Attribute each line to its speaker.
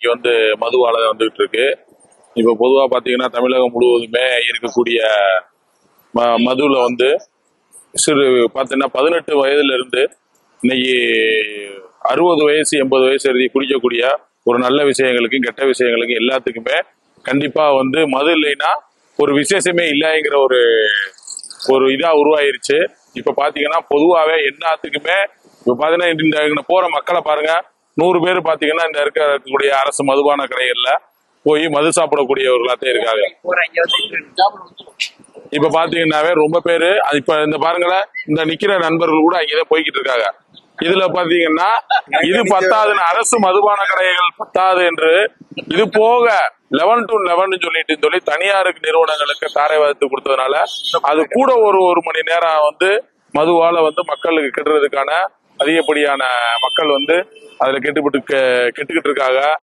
Speaker 1: இங்க வந்து மதுவால வந்துகிட்டு இருக்கு இப்ப பொதுவா பாத்தீங்கன்னா தமிழகம் முழுவதுமே இருக்கக்கூடிய ம- மதுல வந்து சிறு பார்த்தீங்கன்னா பதினெட்டு வயதுல இருந்து இன்னைக்கு அறுபது வயசு எண்பது வயசு எழுதி குடிக்கக்கூடிய ஒரு நல்ல விஷயங்களுக்கும் கெட்ட விஷயங்களுக்கும் எல்லாத்துக்குமே கண்டிப்பா வந்து மது இல்லைன்னா ஒரு விசேஷமே இல்லைங்கிற ஒரு ஒரு இதா உருவாயிருச்சு. இப்ப பாத்தீங்கன்னா பொதுவாகவே எல்லாத்துக்குமே இப்ப பாத்தீங்கன்னா இந்த போற மக்களை பாருங்க நூறு பேர் பாத்தீங்கன்னா இந்த இருக்க இருக்கக்கூடிய அரசு மதுபான கடைகள்ல போய் மது சாப்பிடக்கூடியவர்களாத்தான் இருக்காங்க. இப்ப பாத்தீங்கன்னாவே ரொம்ப பேரு இப்ப இந்த பாருங்களேன் இந்த நிக்கிற நண்பர்கள் கூட அங்கேதான் போய்கிட்டு இருக்காங்க. இதுல பாத்தீங்கன்னா இது பத்தாதுன்னு அரசு மதுபான கடைகள் பத்தாது என்று இது போக லெவன் டு லெவன் சொல்லிட்டு சொல்லி தனியாருக்கு நிறுவனங்களுக்கு தாரை வகுத்து கொடுத்ததுனால அது கூட ஒரு ஒரு மணி நேரம் வந்து மதுவால வந்து மக்களுக்கு கெடுறதுக்கான அதிகப்படியான மக்கள் வந்து அதுல கெட்டுப்பட்டு கெட்டுக்கிட்டு இருக்காங்க.